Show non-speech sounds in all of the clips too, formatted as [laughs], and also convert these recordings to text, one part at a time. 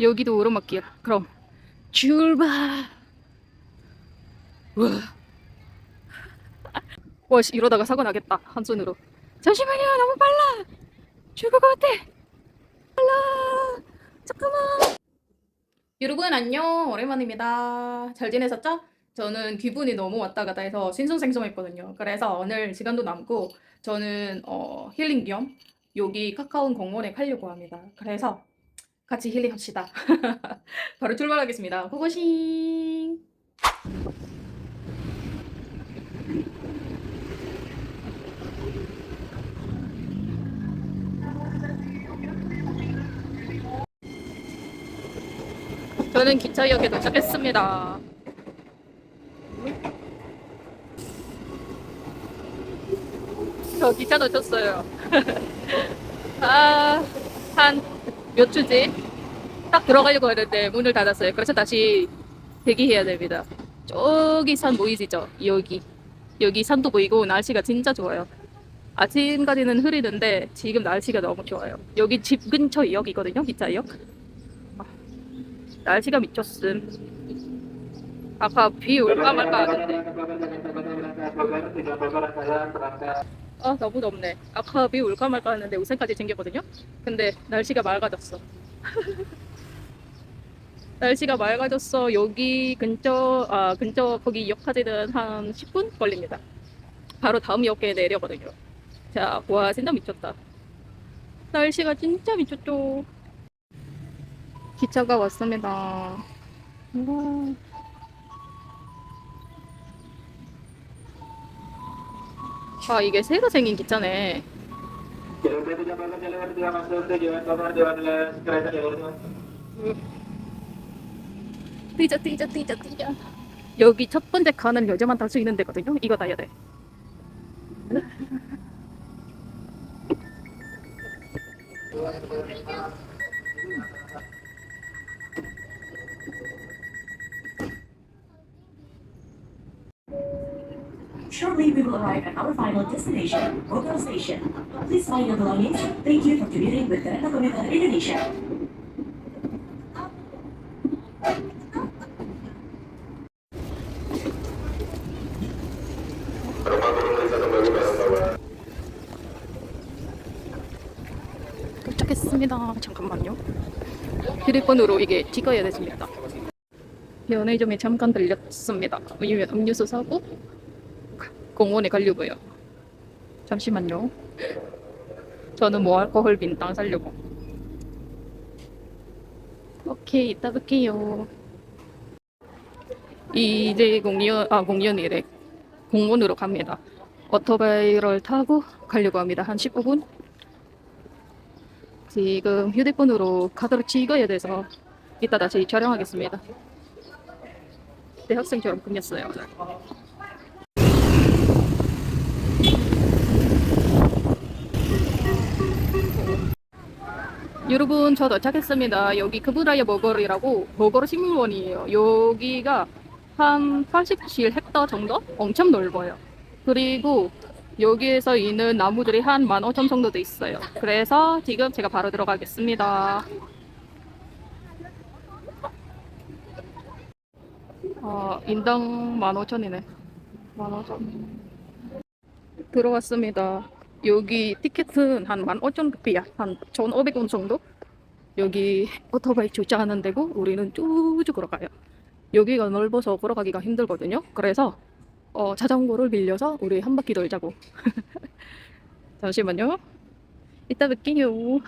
여기도 오르막길. 그럼 출발. 와. 와, 씨, 이러다가 사고 나겠다. 한 손으로. 잠시만요, 너무 빨라. 죽을 것 같아. 빨라. 잠깐만. 여러분 안녕. 오랜만입니다. 잘 지내셨죠? 저는 기분이 너무 왔다 갔다 해서 싱숭생숭했거든요. 그래서 오늘 시간도 남고 저는 어, 힐링 겸 여기 카카오 공원에 가려고 합니다. 그래서 같이 힐링합시다. [laughs] 바로 출발하겠습니다. 고고싱! 저는 기차역에 도착했습니다. 저 기차 놓쳤어요. [laughs] 아, 한 몇 주지? 딱 들어가려고 했는데 문을 닫았어요. 그래서 다시 대기해야 됩니다. 저기 산 보이시죠? 여기. 여기 산도 보이고 날씨가 진짜 좋아요. 아침까지는 흐리는데 지금 날씨가 너무 좋아요. 여기 집 근처 역이거든요. 기차역. 아, 날씨가 미쳤음. 아까 비 올까 말까 하는데. 아, 너무 덥네. 아까 비 올까 말까 했는데 우산까지 챙겼거든요. 근데 날씨가 맑아졌어. [laughs] 날씨가 맑아졌어. 여기 근처, 아, 근처 거기 역까지는 한 10분 걸립니다. 바로 다음 역에 내려거든요. 자, 와, 진짜 미쳤다. 날씨가 진짜 미쳤죠. 기차가 왔습니다. 우와. 아, 이게 새로 생긴 기차네. 뛰자, 뛰자, 뛰자, 뛰자. 여기 첫 번째 칸은 여자만 탈 수 있는 데거든요. 이거 타야 돼. Shortly, we will arrive at our final destination, Bogor Station. Please mind your belongings. Thank you for commuting with Komuter Indonesia. 도착했습니다. 잠깐만요. 휴대폰으로 이게 찍어야 됐습니다. 연예점에 잠깐 들렸습니다. 음료수 사고 공원에 가려고요. 잠시만요. 저는 뭐 알코올 빈땅 사려고. 오케이, 이따 뵐게요. 이제 공연, 아, 공연이래. 공원으로 갑니다. 오토바이를 타고 가려고 합니다. 한 15분? 지금 휴대폰으로 카드를 찍어야 돼서 이따 다시 촬영하겠습니다. 대학생처럼. 오늘. 여러분 저 도착했습니다. 여기 크브라야 버거리라고 버거리 식물원이에요. 여기가 한 87헥터 정도? 엄청 넓어요. 그리고 여기에서 있는 나무들이 한 15,000 정도 돼 있어요. 그래서 지금 제가 바로 들어가겠습니다. 어, 인당 15,000이네. 15,000. 들어왔습니다. 여기 티켓은 한 15,000 루피야. 한 1,500원 정도? 여기 오토바이 주차하는 데고 우리는 쭉쭉 걸어가요. 여기가 넓어서 걸어가기가 힘들거든요. 그래서 어, 자전거를 빌려서 우리 한 바퀴 돌자고. [laughs] 잠시만요. 이따 뵐게요.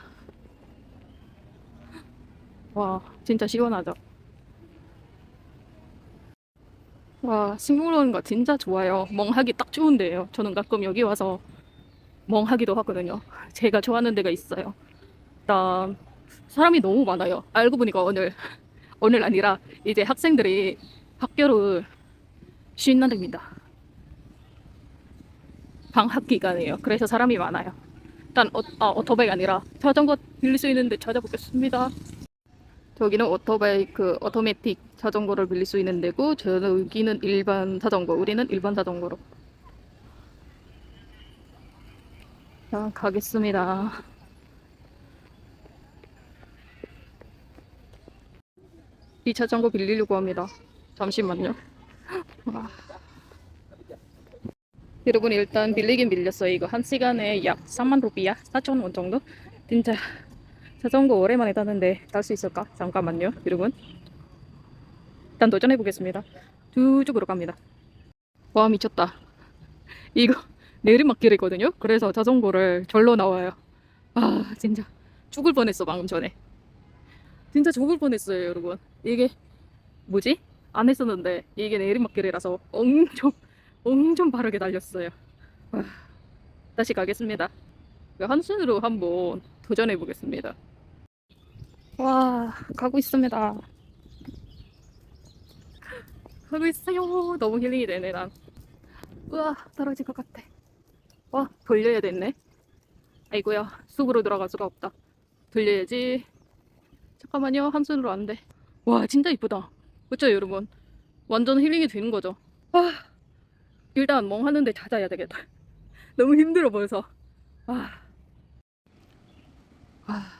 와, 진짜 시원하죠? 와, 식물원가 진짜 좋아요. 멍하기 딱 좋은데요. 저는 가끔 여기 와서 멍하기도 하거든요. [laughs] 제가 좋아하는 데가 있어요. 일단 사람이 너무 많아요. 알고 보니까 오늘 [laughs] 오늘 아니라 이제 학생들이 학교를 쉬는 날입니다. 방학 기간이에요. 그래서 사람이 많아요. 일단 어, 아, 오토바이 아니라 자전거 빌릴 수 있는데 찾아보겠습니다. 저기는 오토바이 그 오토매틱 자전거를 빌릴 수 있는 데고 저기는 일반 자전거. 우리는 일반 자전거로. 자, 가겠습니다. 이 자전거 빌리려고 합니다. 잠시만요. 와. 여러분 일단 빌리긴 빌렸어요. 이거 한 시간에 약 3만 루피야, 4천 원 정도. 진짜 자전거 오랜만에 타는데 탈 수 있을까? 잠깐만요, 여러분. 일단 도전해 보겠습니다. 두 쪽으로 갑니다. 와 미쳤다. 이거 내리막길이거든요. 그래서 자전거를 절로 나와요. 아 진짜 죽을 뻔했어 방금 전에. 진짜 죽을 뻔했어요, 여러분. 이게 뭐지? 안 했었는데 이게 내리막길이라서 엄청 엄청 빠르게 달렸어요. 와, 다시 가겠습니다. 그 한순으로 한번 도전해 보겠습니다. 와, 가고 있습니다. 가고 있어요. 너무 힐링이 되네, 난. 우와, 떨어질 것 같아. 와, 돌려야 됐네. 아이고야, 숲으로 들어갈 수가 없다. 돌려야지. 잠깐만요, 한 순으로 안 돼. 와, 진짜 이쁘다. 그쵸, 여러분? 완전 힐링이 되는 거죠. 아, 일단 멍하는데 찾아야 되겠다. [laughs] 너무 힘들어 보여서. 아. 아.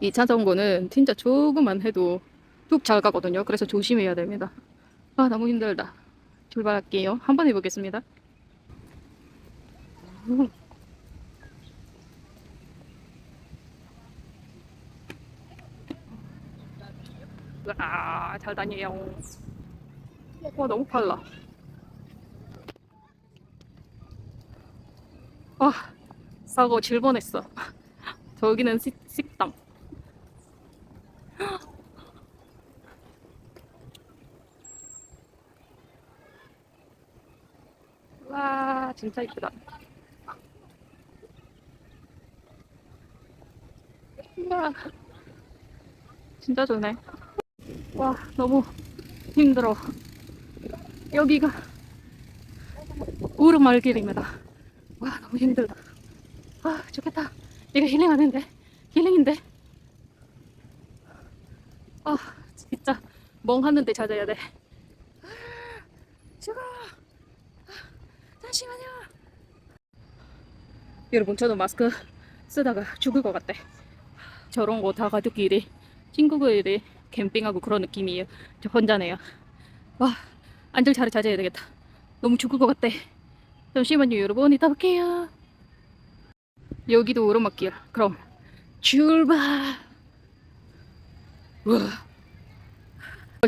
이 자전거는 진짜 조금만 해도 뚝 잘 가거든요. 그래서 조심해야 됩니다. 아, 너무 힘들다. 출발할게요. 한번 해보겠습니다. 음. 아, 잘 다녀요. 와, 너무 빨라. 아, 사고 질 뻔했어. 저기는 식, 식당. 와, 진짜 이쁘다. 와, 진짜 좋네. 와, 너무 힘들어. 여기가 오르막길입니다. 와, 너무 힘들다. 아, 좋겠다. 이거 힐링하는데. 힐링인데. 아, 진짜 멍하는데 찾아야 돼. 아, 죽어. 아, 잠시만요. 여러분, 저도 마스크 쓰다가 죽을 것 같아. 저런 거 다 가족끼리, 친구들이 캠핑하고 그런 느낌이에요. 저 혼자네요. 와, 안절 차례 찾아야 되겠다. 너무 죽을 것 같아. 잠시만요, 여러분. 이따 볼게요. 여기도 오르막길. 그럼 출발. 우와.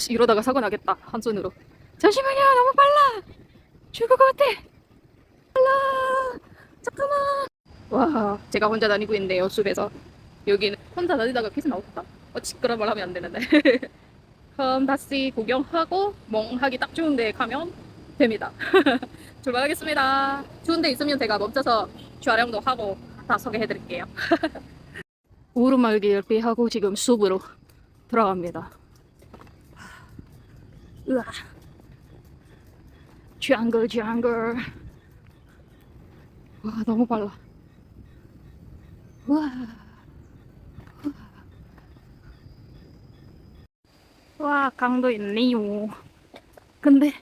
씨, 이러다가 사고 나겠다. 한 손으로. 잠시만요. 너무 빨라. 죽을 것 같아. 빨라. 잠깐만. 와, 제가 혼자 다니고 있네요. 숲에서. 여기는 혼자 다니다가 퀴즈 나오겠다. 어, 시끄러운 말 하면 안 되는데. [laughs] 그럼 다시 구경하고 멍하기 딱 좋은 데 가면 됩니다. [laughs] 출발하겠습니다. 좋은 데 있으면 제가 멈춰서 촬영도 하고 다 소개해 드릴게요. 오르막길 [laughs] 피하고 지금 숲으로 들어갑니다. 으아. 쥐앙글. 와 너무 빨라. 우와. 와 강도 있네요. 근데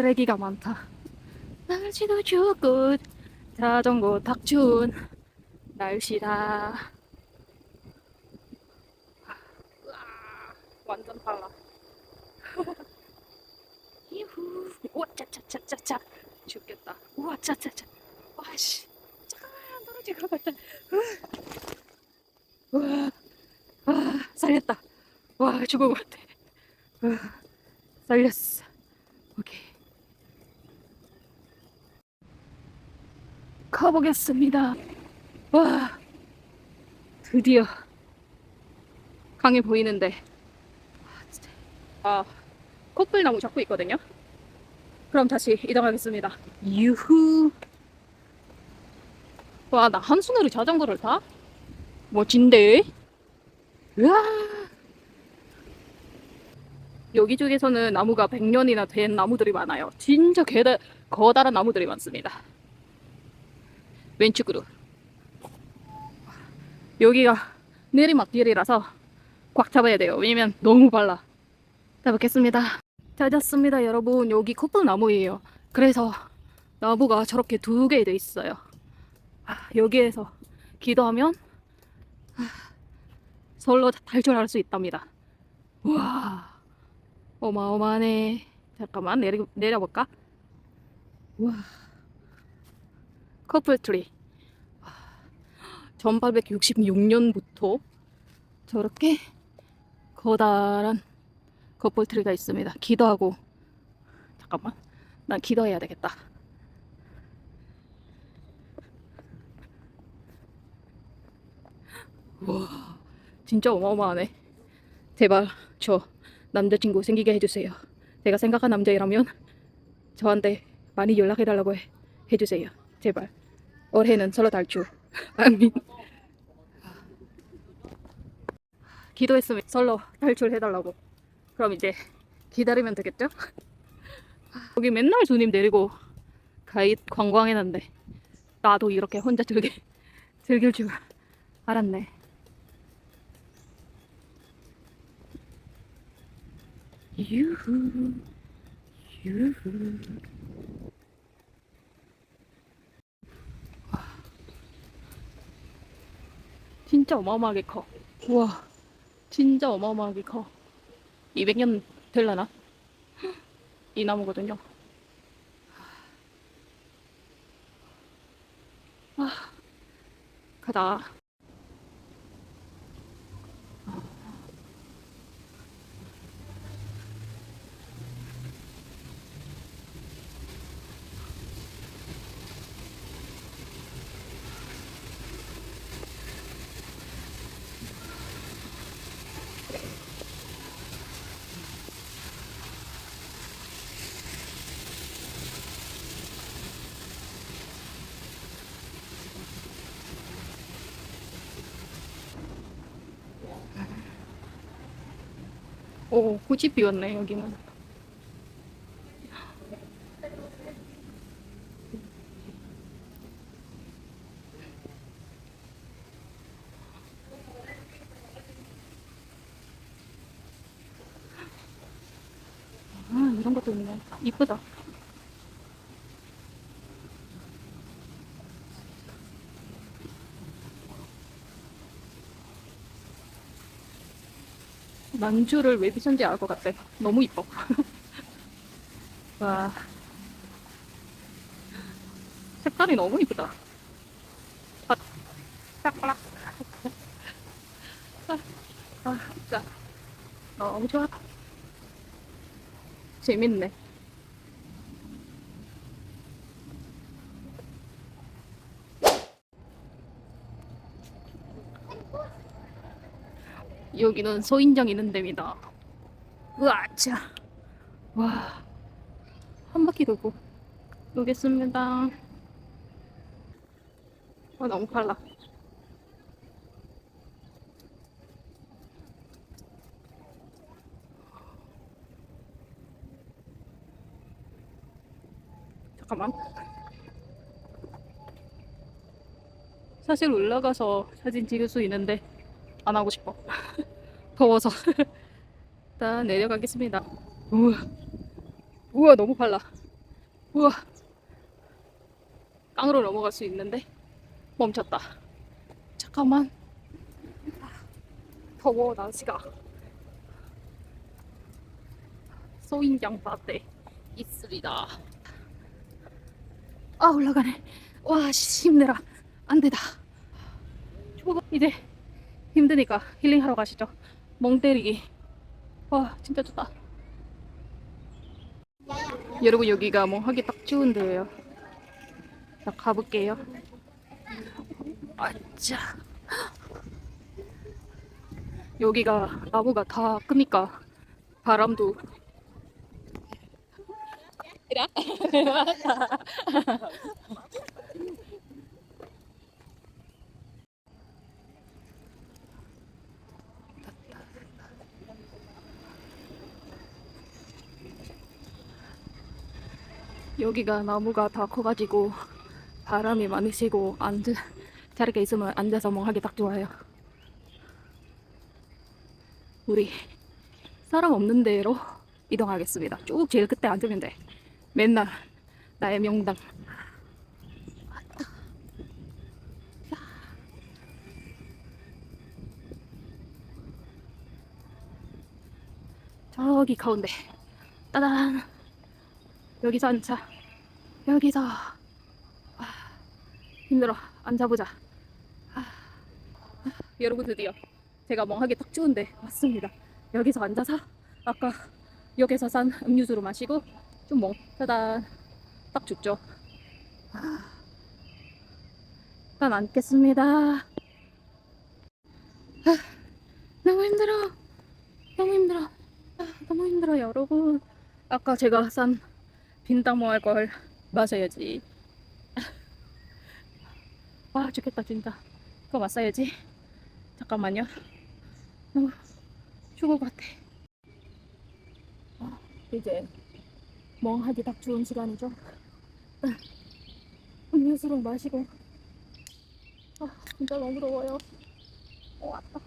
쓰레기가 많다. 날씨도 좋고 자전거 탁 좋은 날씨다. 완전 빨라. [laughs] 이후, 우와, 짜짜짜짜짜. 죽겠다. 우와, 짜짜짜. 와씨, 잠깐만 떨어질 것 같다. 우와, 아, 살렸다. 와, 죽을 것 같아. 우와, 살렸어. 오케이. 가보겠습니다. 와, 드디어 강해 보이는데. 아, 코뿔나무 잡고 있거든요. 그럼 다시 이동하겠습니다. 유후. 와, 나 한순으로 자전거를 타? 멋진데? 으아. 여기저기서는 나무가 100년이나 된 나무들이 많아요. 진짜 개다, 거다란 나무들이 많습니다. 왼쪽으로. 여기가 내리막 길이라서 꽉 잡아야 돼요. 왜냐면 너무 빨라. 잡겠습니다. 찾았습니다, 여러분. 여기 코뿔 나무예요. 그래서 나무가 저렇게 두 개 돼 있어요. 아, 여기에서 기도하면 아, 서로 탈출할 수 있답니다. 와, 어마어마하네. 잠깐만 내려 내려볼까? 와. 커플 트리. 1866년부터 저렇게 커다란 커플 트리가 있습니다. 기도하고 잠깐만. 난 기도해야 되겠다. 와, 진짜 어마어마하네. 제발 저 남자친구 생기게 해주세요. 제가 생각한 남자이라면 저한테 많이 연락해달라고 해, 해주세요. 제발. 올해는 서로 달주. 아민. 기도했으면 서로 탈출해달라고. 그럼 이제 기다리면 되겠죠? 여기 맨날 손님 내리고 가이 관광해놨는데 나도 이렇게 혼자 즐길, 즐길 줄 알았네. 유후, 유후. 진짜 어마어마하게 커. 우와, 진짜 어마어마하게 커. 200년 될라나? 이 나무거든요. 아, 가자. 오, 꽃이 피었네, 여기는. 아, 이런 것도 있네. 이쁘다. 만주를 왜 비싼지 알 것 같아. 너무 이뻐. [laughs] 와. 색깔이 너무 이쁘다. 아, 딱 아, 아, 진짜. 너무 좋아. 재밌네. 여기는 소인장 있는 데입니다. 으아차. 와. 한 바퀴 돌고 오겠습니다. 아, 너무 빨라. 잠깐만. 사실 올라가서 사진 찍을 수 있는데 안 하고 싶어. 더워서. [laughs] 일단 내려가겠습니다. 우와. 우와, 너무 빨라. 우와. 깡으로 넘어갈 수 있는데 멈췄다. 잠깐만. 더워, 날씨가. 소인장 밭에 있으리다. 아, 올라가네. 와, 씨, 힘내라. 안 되다. 초보, 이제 힘드니까 힐링하러 가시죠. 멍 때리기. 와, 진짜 좋다. 여러분, 여기가 뭐 하기 딱 좋은 데예요. 자, 가볼게요. 아짜. 여기가 나무가 다 크니까 바람도 [laughs] 여기가 나무가 다 커가지고 바람이 많이 세고 앉 자리가 있으면 앉아서 멍하기 딱 좋아요. 우리 사람 없는 데로 이동하겠습니다. 쭉 제일 끝에 앉으면 돼. 맨날 나의 명당. 저기 가운데 따단 여기서 앉자 여기서. 아, 힘들어. 앉아보자. 아, 아, 여러분 드디어 제가 멍하게 딱 추운데 왔습니다. 여기서 앉아서 아까 역에서 산 음료수를 마시고 좀멍 따단 딱 좋죠? 아, 일단 앉겠습니다. 아, 너무 힘들어. 너무 힘들어. 아, 너무 힘들어 여러분. 아까 제가 산 빈당모 할걸 마셔야지. 아 죽겠다 진짜 그거 마셔야지. 잠깐만요. 너무 죽을 것 같아. 아, 이제 딱 좋은 시간이죠? 아, 음료수를 마시고. 아 진짜 너무 더워요. 어, 왔다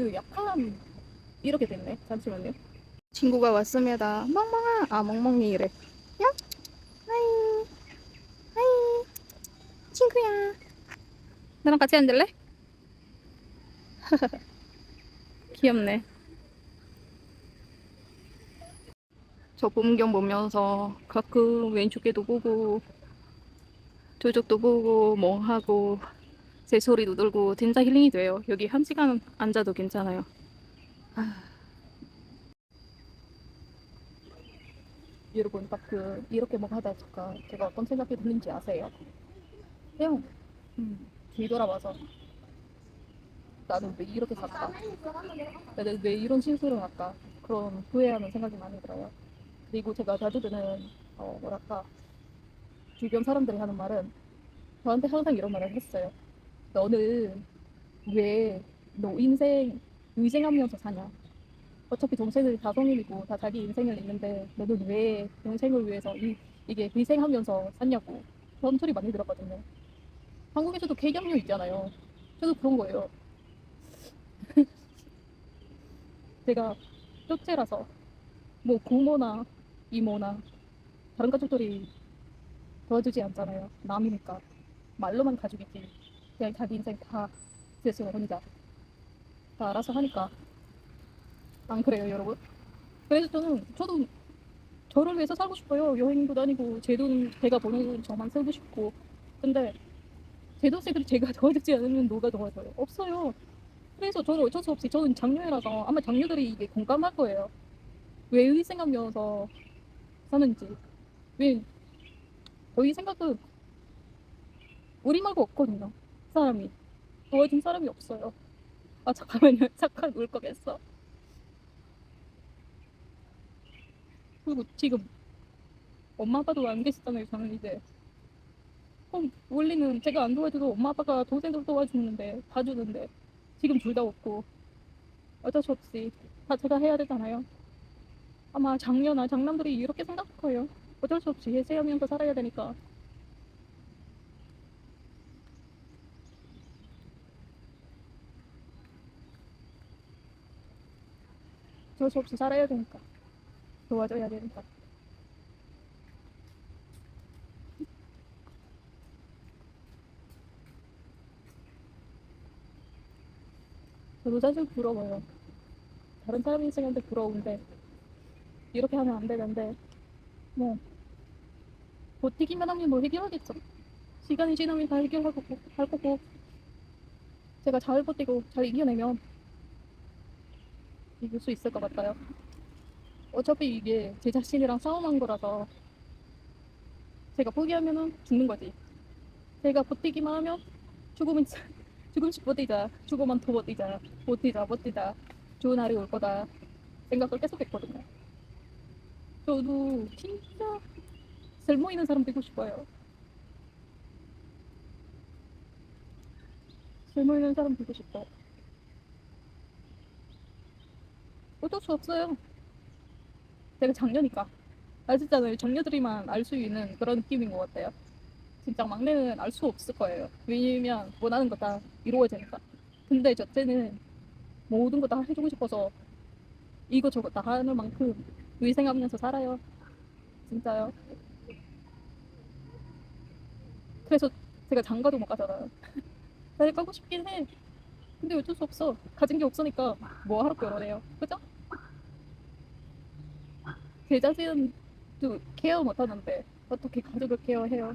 이거 약간 이렇게 됐네. 잠시만요. 친구가 왔습니다. 멍멍아. 아, 멍멍이래. 야? 하이. 하이. 친구야. 나랑 같이 앉을래? [laughs] 귀엽네. 저 풍경 보면서 가끔 왼쪽에도 보고 저쪽도 보고 멍하고 제 소리도 들고 진짜 힐링이 돼요. 여기 한 시간 앉아도 괜찮아요. 아. 여러분 딱 그 이렇게 뭐 하다 잠깐 제가 어떤 생각이 드는지 아세요? 그냥 음, 뒤돌아봐서 나는 왜 이렇게 살까? 나는 왜 이런 실수를 할까? 그런 후회하는 생각이 많이 들어요. 그리고 제가 자주 듣는 어 뭐랄까 주변 사람들이 하는 말은 저한테 항상 이런 말을 했어요. 너는 왜 너 인생 의생하면서 사냐? 어차피 동생들이 다 성인이고 다 자기 인생을 있는데 너는 왜 동생을 위해서 이, 이게 희생하면서 샀냐고 그런 소리 많이 들었거든요. 한국에서도 개경류 있잖아요. 저도 그런 거예요. [laughs] 제가 쪽째라서 뭐 고모나 이모나 다른 가족들이 도와주지 않잖아요. 남이니까 말로만 가족이지. 그냥 자기 인생 다 스스로 혼자 다. 알아서 하니까. 안 그래요 여러분? 그래서 저는 저도 저를 위해서 살고 싶어요. 여행도 다니고 제 돈 제가 버는 돈 저만 쓰고 싶고. 근데 제 돈세들이 제가 [laughs] 도와주지 않으면 누가 도와줘요? 없어요. 그래서 저는 어쩔 수 없이 저는 장녀라서 아마 장녀들이 이게 공감할 거예요. 왜 희생하면서 사는지. 왜 저희 생각은 우리 말고 없거든요 사람이 도와준 사람이 없어요. 아 잠깐만요. [laughs] 잠깐 울 거겠어. 그리고 지금 엄마 아빠도 안 계시잖아요. 저는 이제 그럼 원래는 제가 안 도와줘도 엄마 아빠가 동생들 도와주는데 봐주는데 지금 둘 다 없고 어쩔 수 없이 다 제가 해야 되잖아요. 아마 장녀나 장남들이 이렇게 생각할 거예요. 어쩔 수 없이 해세하면서 살아야 되니까. 어쩔 수 없이 살아야 되니까. 도와줘야 되니까. 저도 사실 부러워요. 다른 사람 인생한테 부러운데 이렇게 하면 안 되는데 뭐 버티기만 하면 뭐 해결하겠죠. 시간이 지나면 다 해결하고 할 거고 제가 잘 버티고 잘 이겨내면 이길 수 있을 것 같아요. 어차피 이게 제 자신이랑 싸움한 거라서 제가 포기하면은 죽는 거지. 제가 버티기만 하면 죽으면 [laughs] 죽음씩 버티자. 죽으면 더 버티자. 버티자, 버티자. 좋은 날이 올 거다. 생각을 계속 했거든요. 저도 진짜 쓸모 있는 사람 되고 싶어요. 쓸모 있는 사람 되고 싶어. 어쩔 수 없어요. 제가 장녀니까. 아시잖아요. 장녀들이만 알 수 있는 그런 느낌인 것 같아요. 진짜 막내는 알 수 없을 거예요. 왜냐면 원하는 거 다 이루어지니까. 근데 저 때는 모든 거 다 해주고 싶어서 이거 저거 다 하는 만큼 위생하면서 살아요. 진짜요. 그래서 제가 장가도 못 가잖아요. [laughs] 사실 가고 싶긴 해. 근데 어쩔 수 없어. 가진 게 없으니까 뭐 하러 결혼해요. 그죠? 제 자신도 케어 못 하는데 어떻게 가족을 케어해요?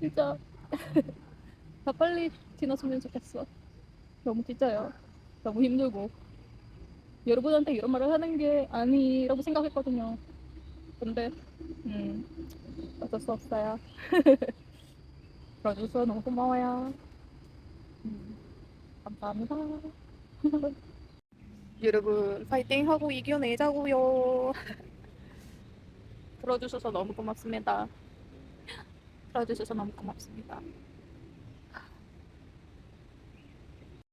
진짜 [laughs] 다 빨리 지났으면 좋겠어. 너무 진짜요. 너무 힘들고 여러분한테 이런 말을 하는 게 아니라고 생각했거든요. 근데 음 어쩔 수 없어요. [laughs] 들어줘서 너무 고마워요. 음, 감사합니다. [laughs] 여러분 파이팅 하고 이겨내자고요. [laughs] 들어주셔서 너무 고맙습니다. 들어주셔서 너무 고맙습니다.